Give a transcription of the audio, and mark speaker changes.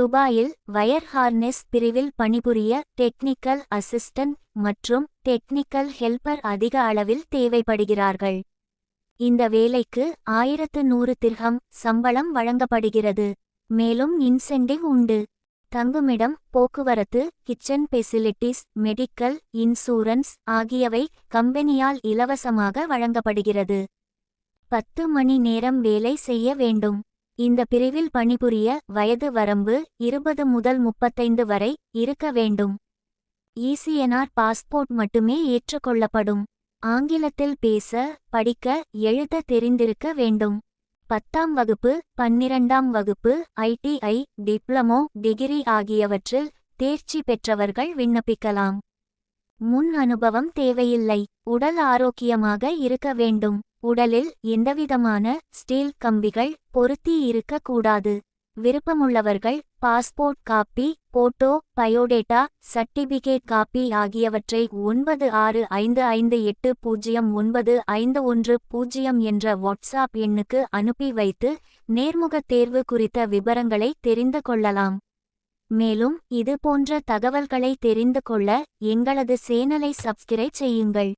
Speaker 1: துபாயில் wire harness பிரிவில் பணிபுரிய டெக்னிக்கல் அசிஸ்டன்ட் மற்றும் டெக்னிக்கல் ஹெல்பர் அதிக அளவில் தேவைப்படுகிறார்கள். இந்த வேலைக்கு ஆயிரத்து நூறு திர்கம் சம்பளம் வழங்கப்படுகிறது. மேலும் இன்சென்டிவ் உண்டு. தங்குமிடம் போக்குவரத்து கிச்சன் ஃபெசிலிட்டிஸ் மெடிக்கல் இன்சூரன்ஸ் ஆகியவை கம்பெனியால் இலவசமாக வழங்கப்படுகிறது. பத்து மணி நேரம் வேலை செய்ய வேண்டும். இந்த பிரிவில் பணிபுரிய வயது வரம்பு இருபது முதல் முப்பத்தைந்து வரை இருக்க வேண்டும். இசிஎன்ஆர் பாஸ்போர்ட் மட்டுமே ஏற்றுக்கொள்ளப்படும். ஆங்கிலத்தில் பேச படிக்க எழுத தெரிந்திருக்க வேண்டும். பத்தாம் வகுப்பு பன்னிரண்டாம் வகுப்பு ஐடிஐ டிப்ளமோ டிகிரி ஆகியவற்றில் தேர்ச்சி பெற்றவர்கள் விண்ணப்பிக்கலாம். முன் அனுபவம் தேவையில்லை. உடல் ஆரோக்கியமாக இருக்க வேண்டும். உடலில் எந்தவிதமான ஸ்டீல் கம்பிகள் பொருத்தி இருக்கக்கூடாது. விருப்பமுள்ளவர்கள் passport copy photo biodata certificate copy ஆகியவற்றை ஒன்பது ஆறு ஐந்து ஐந்து எட்டு பூஜ்ஜியம் ஒன்பது ஐந்து ஒன்று பூஜ்ஜியம் என்ற வாட்ஸ்ஆப் எண்ணுக்கு அனுப்பி வைத்து நேர்முகத் தேர்வு குறித்த விவரங்களை தெரிந்து கொள்ளலாம். மேலும் இது போன்ற தகவல்களை தெரிந்து கொள்ள எங்களது சேனலை சப்ஸ்கிரைப் செய்யுங்கள்.